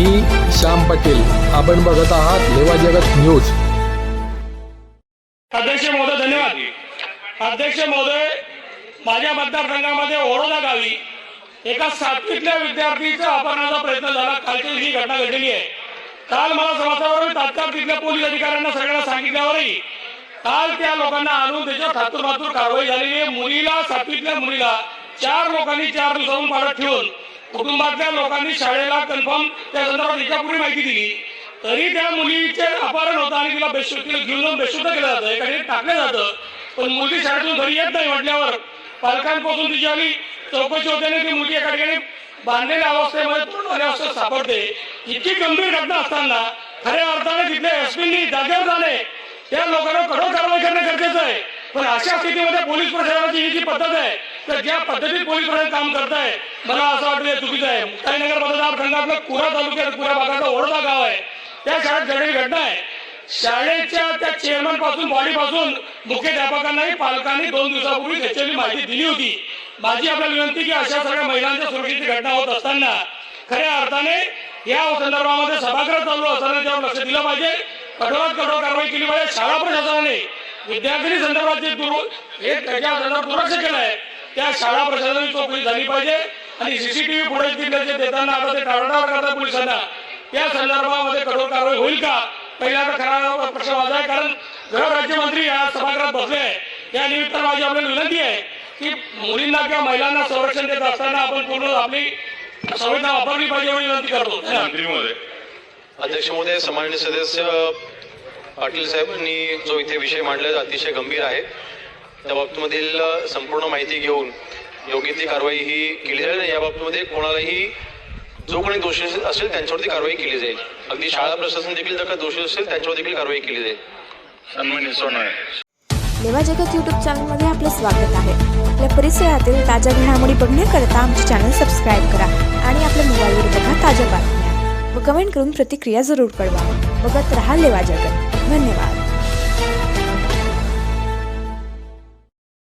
मी श्याम पटेल. आपण बघत आहात लेवा जगत न्यूज. अध्यक्ष महोदय धन्यवाद. अध्यक्ष महोदय माझ्या मतदारसंघामध्ये ओरोदा गावी एका सातवीतल्या विद्यार्थीच्या अपहरणाचा प्रयत्न झाला. कालची ही घटना घडलेली आहे. काल मला समाजावर तात्काळ तिथल्या पोलीस अधिकाऱ्यांना सगळ्यांना सांगितल्यावरही काल त्या लोकांना आणून त्याच्यावर थातूर मातूर कारवाई झालेली आहे. मुलीला सातवीतल्या मुलीला चार लोकांनी चार दिवसाहून पाडत ठेवून कुटुंबातल्या लोकांनी शाळेला कन्फर्म त्या संदर्भात एकापूर्वी माहिती दिली. तरी त्या मुलीचे अपहरण होतं आणि तिला बेशुद्ध घेऊन जाऊन बेशुद्ध केलं जातं. एका टाकलं जातं. पण मुलगी शाळेतून घरी येत नाही म्हटल्यावर पालकांपासून तिची आली. चौकशी होते ती मुलगी एका ठिकाणी बांधलेल्या अवस्थेमध्ये पूर्ण अवस्थेत सापडते. इतकी गंभीर घटना असताना खऱ्या अर्थाने तिथल्या एसपींनी जागेवर जाणे त्या लोकांना कठोर कारवाई करणं गरजेचं आहे. पण अशा स्थितीमध्ये पोलीस प्रशासनाची ही जी पद्धत आहे तर ज्या पद्धतीत पोलीस प्रशासन काम करत आहे मला असं वाटतं चुकीचं आहे. मुक्ताईनगर मतदारसंघातलं कुरा तालुक्यात कुरा भागातलं ओरडा गाव आहे. त्या शाळेत घडलेली घटना आहे. शाळेच्या त्या चेअरमनपासून बॉडी पासून मुख्याध्यापकांनाही पालकांनी दोन दिवसापूर्वी त्याची माहिती दिली होती. माझी आपल्याला विनंती की अशा सगळ्या महिलांच्या सुरक्षेची घटना होत असताना खऱ्या अर्थाने या संदर्भामध्ये सभागृह चालू असताना त्यावर लक्ष दिलं पाहिजे. कठोरात कठोर कारवाई केली पाहिजे. शाळा प्रशासनाने विद्यार्थी संदर्भात जे दुर् हे त्याच्या संदर्भात दुर्लक्ष केलं आहे त्या शाळा प्रशासनाची चौकशी झाली पाहिजे. आणि सीसीटीव्ही फुटेज दिले जे देताना आता ते टाळाटाळ करतात पोलिसांना. त्या संदर्भामध्ये कठोर कारवाई होईल का? पहिला तर खरा प्रश्न माझा आहे कारण गृह राज्यमंत्री या सभागृहात बसले आहे या निमित्तानं माझी आपल्याला विनंती आहे की मुलींना किंवा महिलांना संरक्षण देत असताना आपण पूर्ण आपली संवेदना वापरली पाहिजे एवढी विनंती करतो. मंत्री महोदय अध्यक्ष महोदय सन्माननीय सदस्य पाटील साहेबांनी जो इथे विषय मांडला अतिशय गंभीर आहे. त्या बाबतीमधील संपूर्ण माहिती घेऊन योग्य ती कारवाई ही केली जाईल या बाबतीमध्ये कोणालाही जो कोणी दोषी असेल त्यांच्यावरती कारवाई केली जाईल. अगदी शाळा प्रशासन देखील जर का दोषी असेल त्यांच्यावर देखील कारवाई केली जाईल. सन्मान्य सोनवणे लेवा जगत यूट्यूब चॅनलमध्ये आपलं स्वागत आहे. आपल्या परिसरातील ताज्या घडामोडी बघण्याकरता आमचे चॅनल सबस्क्राईब करा आणि आपल्या मोबाईलवर बघा ताज्या बातम्या. व कमेंट करून प्रतिक्रिया जरूर कळवा. बघत रहा लेवा जगत.